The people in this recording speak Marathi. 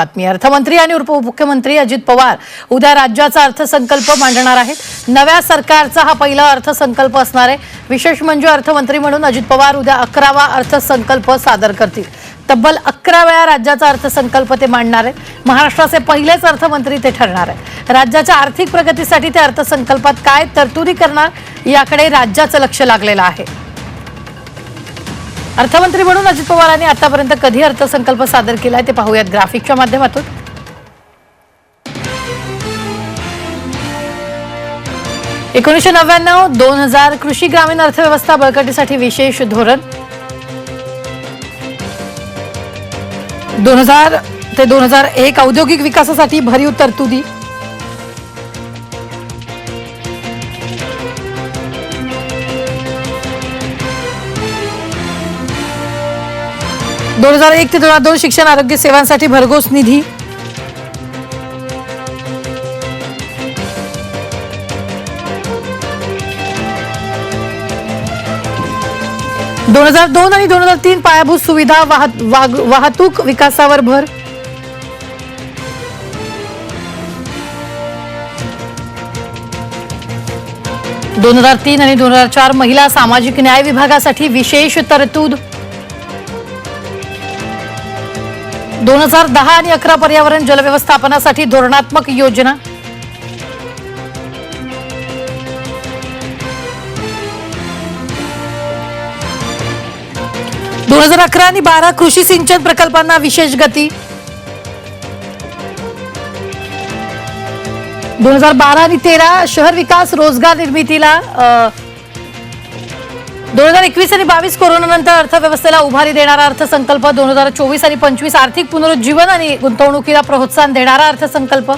बातमी. अर्थमंत्री आणि उपमुख्यमंत्री अजित पवार उद्या राज्याचा अर्थसंकल्प मांडणार आहेत. नव्या सरकारचा हा पहिला अर्थसंकल्प असणार आहे. विशेष म्हणजे अर्थमंत्री म्हणून अजित पवार उद्या अकरावा अर्थसंकल्प सादर करतील. तब्बल अकरा वेळा राज्याचा अर्थसंकल्प ते मांडणार आहेत. महाराष्ट्राचे पहिलेच अर्थमंत्री ते ठरणार आहे राज्याच्या आर्थिक प्रगतीसाठी ते अर्थसंकल्पात काय तरतुदी करणार याकडे राज्याचं लक्ष लागलेलं आहे. अर्थमंत्री म्हणून अजित पवारांनी आतापर्यंत कधी अर्थसंकल्प सादर केलाय ते पाहूयात ग्राफिकच्या माध्यमातून. एकोणीसशे नव्याण्णव दोन हजार कृषी ग्रामीण अर्थव्यवस्था बळकटीसाठी विशेष धोरण. दोन हजार ते दोन हजार एक औद्योगिक विकासासाठी भरीव तरतुदी. दोन हजार एक ते दोन हजार दोन शिक्षण आरोग्य सेवांसाठी भरघोस निधी. दोन हजार दोन आणि दोन हजार तीन पायाभूत सुविधा वाग- वाहतूक विकासावर भर. दोन हजार तीन आणि दोन हजार चार महिला सामाजिक न्याय विभागासाठी विशेष तरतूद. दोन हजार दहा आणि अकरा पर्यावरण जलव्यवस्थापनासाठी धोरणात्मक योजना. दोन हजार अकरा आणि बारा कृषी सिंचन प्रकल्पांना विशेष गती. दोन हजार बारा आणि तेरा शहर विकास रोजगार निर्मितीला दोन हजार एकवीस आणि बावीस कोरोनानंतर अर्थव्यवस्थेला उभारी देणारा अर्थसंकल्प दोन हजार चोवीस आणि पंचवीस आर्थिक पुनरुज्जीवन आणि गुंतवणुकीला प्रोत्साहन देणारा अर्थसंकल्प.